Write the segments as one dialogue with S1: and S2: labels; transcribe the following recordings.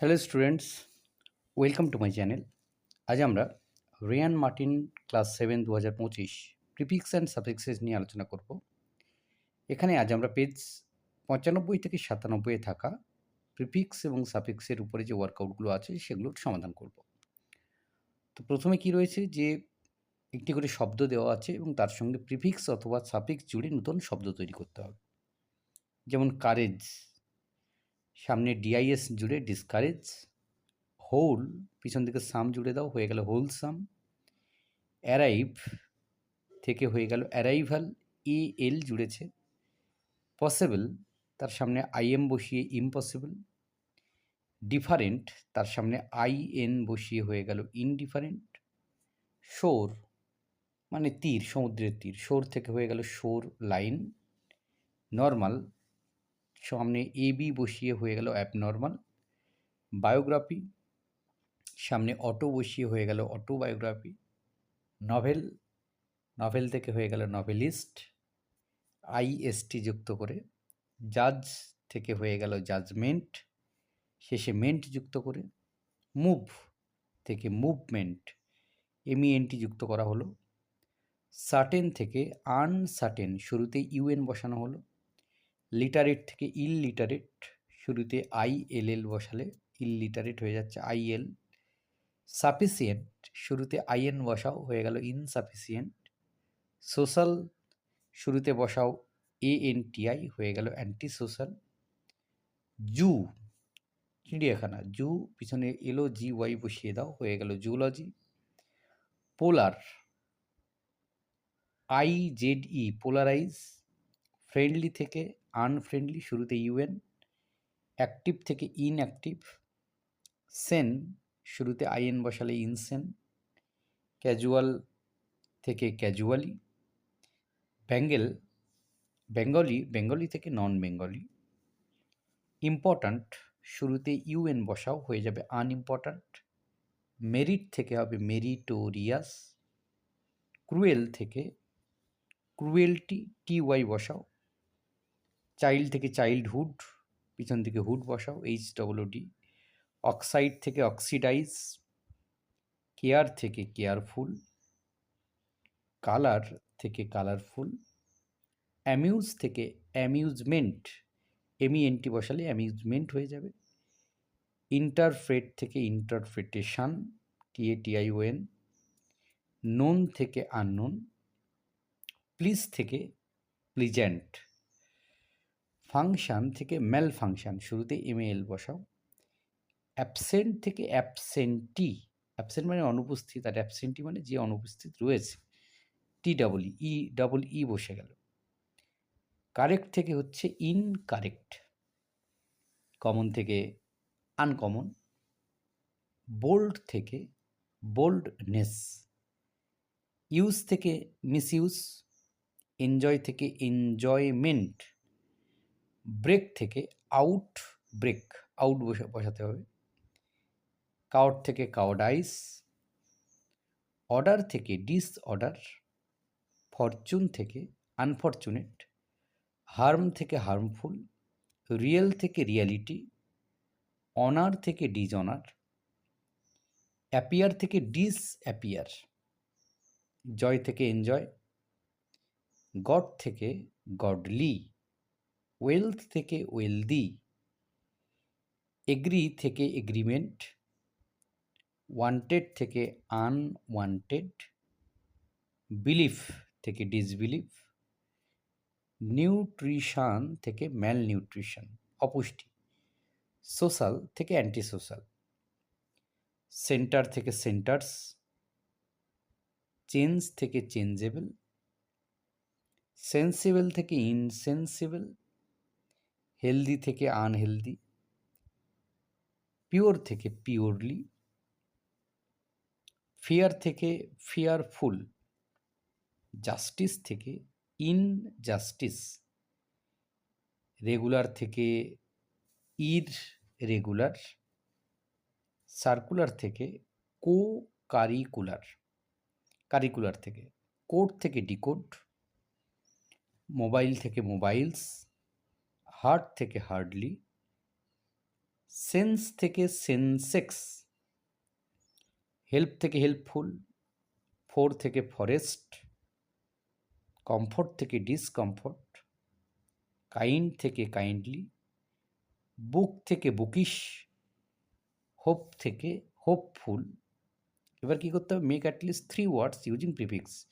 S1: Hello students welcome to my channel আজ আমরা Riyan Martin class seven দু হাজার পঁচিশ প্রিফিক্স অ্যান্ড সাফিক্সেস নিয়ে আলোচনা করব। এখানে আজ আমরা পেজ পঁচানব্বই থেকে সাতানব্বইয়ে থাকা প্রিফিক্স এবং সাফিক্সের উপরে যে ওয়ার্কআউটগুলো আছে, সেগুলোর সমাধান করব। তো প্রথমে কি রয়েছে? যে একটি করে শব্দ দেওয়া আছে এবং তার সঙ্গে প্রিফিক্স অথবা সাফিক্স জুড়ে নতুন শব্দ তৈরি করতে হবে। যেমন কারেজ সামনে ডিআইএস জুড়ে ডিসকারেজ হোল পিছন দিকে সাম জুড়ে দাও, হয়ে গেল হোল সাম অ্যারাইভ থেকে হয়ে গেল অ্যারাইভাল এ এল জুড়েছে পসিবল তার সামনে আই এম বসিয়ে ইম্পসিবল ডিফারেন্ট তার সামনে আই এন বসিয়ে হয়ে গেল ইনডিফারেন্ট শোর মানে তীর, সমুদ্রের তীর শোর থেকে হয়ে গেল শোর লাইন নর্মাল সামনে এ বি বসিয়ে হয়ে গেল অ্যাবনর্মাল বায়োগ্রাফি সামনে অটো বসিয়ে হয়ে গেল অটো বায়োগ্রাফি নভেল নভেল থেকে হয়ে গেল নভেলিস্ট আইএসটি যুক্ত করে। জাজ থেকে হয়ে গেল জাজমেন্ট শেষে মেন্ট যুক্ত করে। মুভ থেকে মুভমেন্ট এমইএনটি যুক্ত করা হলো। সার্টেন থেকে আনসার্টেন শুরুতে ইউএন বসানো হলো। লিটারেট থেকে ইল লিটারেট শুরুতে আই এল এল বসালে ইল লিটারেট হয়ে যাচ্ছে আই এল সাফিসিয়েন্ট শুরুতে আইএন বসাও হয়ে গেল ইনসাফিসিয়েন্ট সোশ্যাল শুরুতে বসাও এ এন টি আই হয়ে গেল অ্যান্টি সোশ্যাল জু চিড়িয়াখানা জু পিছনে এলো জি ওয়াই বসিয়ে দাও হয়ে গেল zoology polar I Z E polarize friendly থেকে আনফ্রেন্ডলি শুরুতে ইউএন অ্যাক্টিভ থেকে ইনঅ্যাক্টিভ সেন শুরুতে আইএন বসালে ইনসেন ক্যাজুয়াল থেকে ক্যাজুয়ালি ব্যাঙ্গেল বেঙ্গলি বেঙ্গলি থেকে নন বেঙ্গলি ইম্পর্ট্যান্ট শুরুতে ইউএন বসাও হয়ে যাবে আনইম্পর্ট্যান্ট মেরিট থেকে হবে মেরিটোরিয়াস ক্রুয়েল থেকে ক্রুয়েলটি টি ওয়াই বসাও। চাইল্ড থেকে চাইল্ডহুড পিছন থেকে হুড বসাও এইচ ডি অক্সাইড থেকে অক্সিডাইজ কেয়ার থেকে কেয়ারফুল কালার থেকে কালারফুল অ্যামিউজ থেকে amusement M E N T বসালে অ্যামিউজমেন্ট হয়ে যাবে ইন্টারফ্রেট থেকে interpretation T A T I O N known থেকে আননোন প্লিজ থেকে প্লিজেন্ট ফাংশান থেকে ম্যাল ফাংশান শুরুতে এমএল বসাও। অ্যাবসেন্ট থেকে অ্যাবসেন্টি অ্যাবসেন্ট মানে অনুপস্থিত আর অ্যাবসেন্টি মানে যে অনুপস্থিত রয়েছে T double E double E বসে গেল। কারেক্ট থেকে হচ্ছে ইনকারেক্ট কমন থেকে আনকমন বোল্ড থেকে বোল্ডনেস ইউজ থেকে মিসইউজ এনজয় থেকে এনজয়মেন্ট ব্রেক থেকে আউট ব্রেক আউট বসে, বসাতে হবে। কাউট থেকে কাউডাইস অর্ডার থেকে ডিস অর্ডার ফরচুন থেকে আনফরচুনেট হার্ম থেকে হার্মফুল রিয়েল থেকে রিয়ালিটি অনার থেকে ডিজঅনার অ্যাপিয়ার থেকে ডিস অ্যাপিয়ার জয় থেকে এনজয় গড থেকে গডলি ওয়েলথ থেকে ওয়েলদি এগ্রি থেকে এগ্রিমেন্ট ওয়ান্টেড থেকে আনওয়ান্টেড বিলিফ থেকে ডিসবিলিফ নিউট্রিশান থেকে ম্যাল নিউট্রিশন অপুষ্টি সোশ্যাল থেকে অ্যান্টি সোশ্যাল সেন্টার থেকে সেন্টার্স চেঞ্জ থেকে চেঞ্জেবল সেন্সিবল থেকে ইনসেন্সিবল হেলদি থেকে আনহেলদি পিওর থেকে পিওরলি ফিয়ার থেকে ফিয়ারফুল জাস্টিস থেকে ইনজাস্টিস রেগুলার থেকে ইর রেগুলার সার্কুলার থেকে কো কারিকুলার কারিকুলার থেকে কোড থেকে ডিকোড মোবাইল থেকে মোবাইলস হার্ট থেকে হার্ডলি সেন্স থেকে সেন্সেক্স, হেল্প থেকে হেল্পফুল, ফোর থেকে ফরেস্ট, কমফোর্ট থেকে ডিসকমফোর্ট, কাইন্ড থেকে কাইন্ডলি, বুক থেকে বুকিশ, হোপ থেকে হোপফুল। এবার কী করতে হবে? Make at least three words using prefix.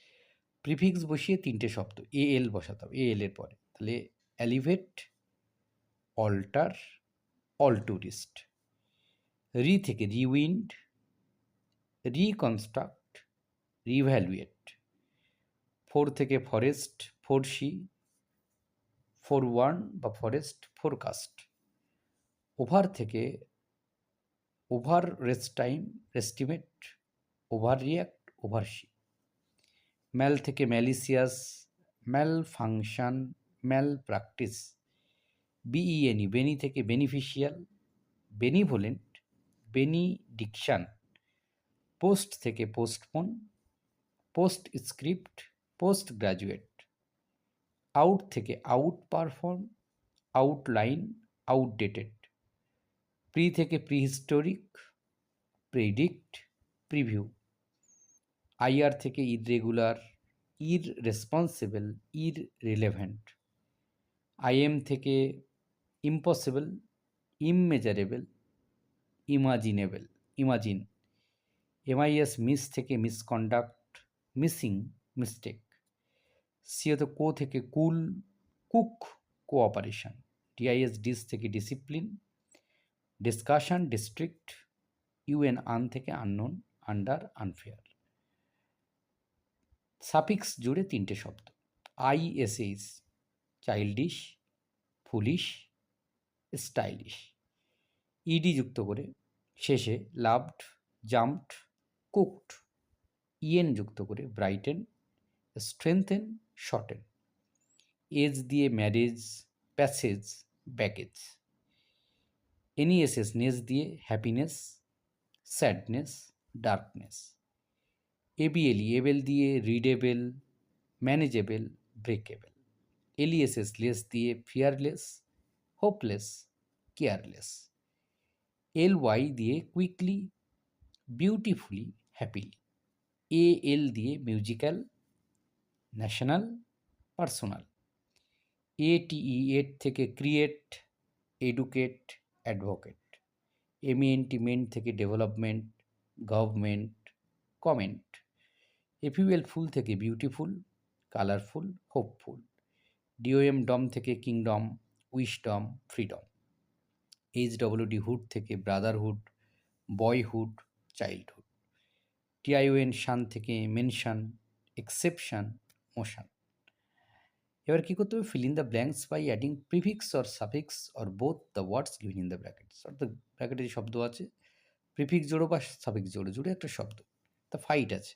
S1: Prefix বসিয়ে তিনটে শব্দ, এ এল বসাতে হবে, এ এল এর পরে। তাহলে alleviate alter all tourist re থেকে রিউইন্ড রিকনস্ট্রাক্ট রিভ্যালুয়েট ফোর থেকে forest four C four one বা ফরেস্ট ফোরকাস্ট ওভার থেকে over estimate estimate overreact oversee mal থেকে malicious mal function mal practice B E N E bene থেকে beneficial benevolent benediction post থেকে postpone post script post graduate out থেকে out perform outline outdated pre থেকে prehistoric predict preview I R থেকে irregular ir responsible ir relevant I M থেকে impossible immeasurable imaginable imagine M I S mis থেকে misconduct missing mistake সিওতে co থেকে cool, cook cooperation D I S dis থেকে discipline discussion district U N un থেকে unknown under unfair suffix জুড়ে তিনটে শব্দ। I S H childish foolish stylish E D যুক্ত করে শেষে loved jumped cooked E N যুক্ত করে ব্রাইটেন স্ট্রেংথেন শর্টেন এজ দিয়ে marriage passage package N E S S ness দিয়ে happiness sadness darkness A B L E able দিয়ে readable manageable breakable L E S S less দিয়ে fearless hopeless careless L Y দিয়ে quickly beautifully happily A L দিয়ে musical national personal এ A T E এর থেকে create educate advocate M E N T ment থেকে development government comment F U L ful থেকে beautiful colourful hopeful D O M dom থেকে kingdom wisdom freedom H W D hood থেকে brotherhood boyhood childhood T I O N tion থেকে mention exception motion এবার কী করতে হবে? Fill in the blanks by adding prefix or suffix or both the words given in the brackets অর্থাৎ ব্র্যাকেটে যে শব্দ আছে প্রিফিক্স জোড়ো বা সাফিক্স জোড়ো, জুড়ে একটা শব্দ। তা ফাইট আছে।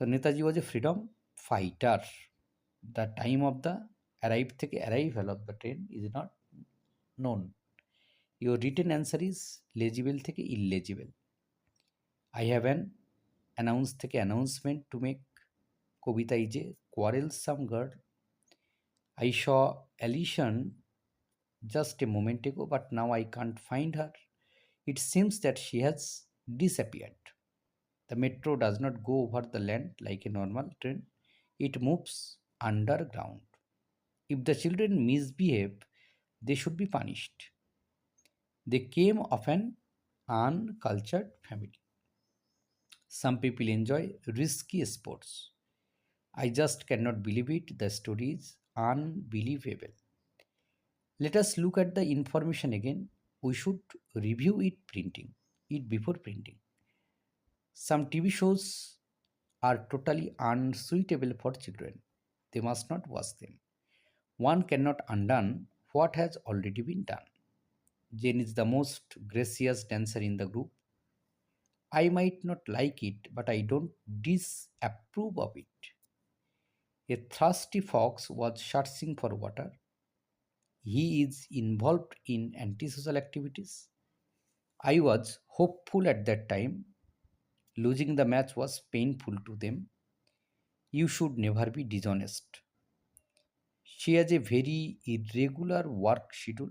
S1: তো Netaji was a freedom fighter the time of the arrive থেকে arrival of the train is not known your written answer is legible থেকে illegible I have an announce থেকে announcement to make Kabita is a quarrelsome girl I saw Alison just a moment ago, but now I can't find her. It seems that she has disappeared. The metro does not go over the land like a normal train, it moves underground. If the children misbehave, they should be punished. They came of an uncultured family. Some people enjoy risky sports. I just cannot believe it. The story is unbelievable. Let us look at the information again. We should review it printing it before printing. Some TV shows are totally unsuitable for children. They must not watch them. One cannot undone what has already been done. Jane is the most gracious dancer in the group. I might not like it, but I don't disapprove of it. A thirsty fox was searching for water. He is involved in antisocial activities. I was hopeful at that time. Losing the match was painful to them. You should never be dishonest. She has a very irregular work schedule.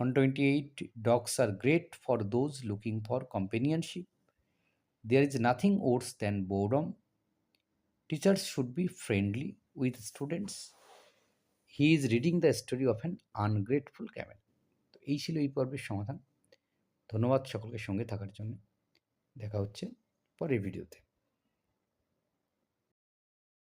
S1: 128 dogs are great for those looking for companionship. There is nothing worse than boredom. Teachers should be friendly with students. He is reading the story of an ungrateful camel. তো এই ছিল এই পর্বের সমাধান ধন্যবাদ সকলকে সঙ্গে থাকার জন্য দেখা হচ্ছে পরের ভিডিওতে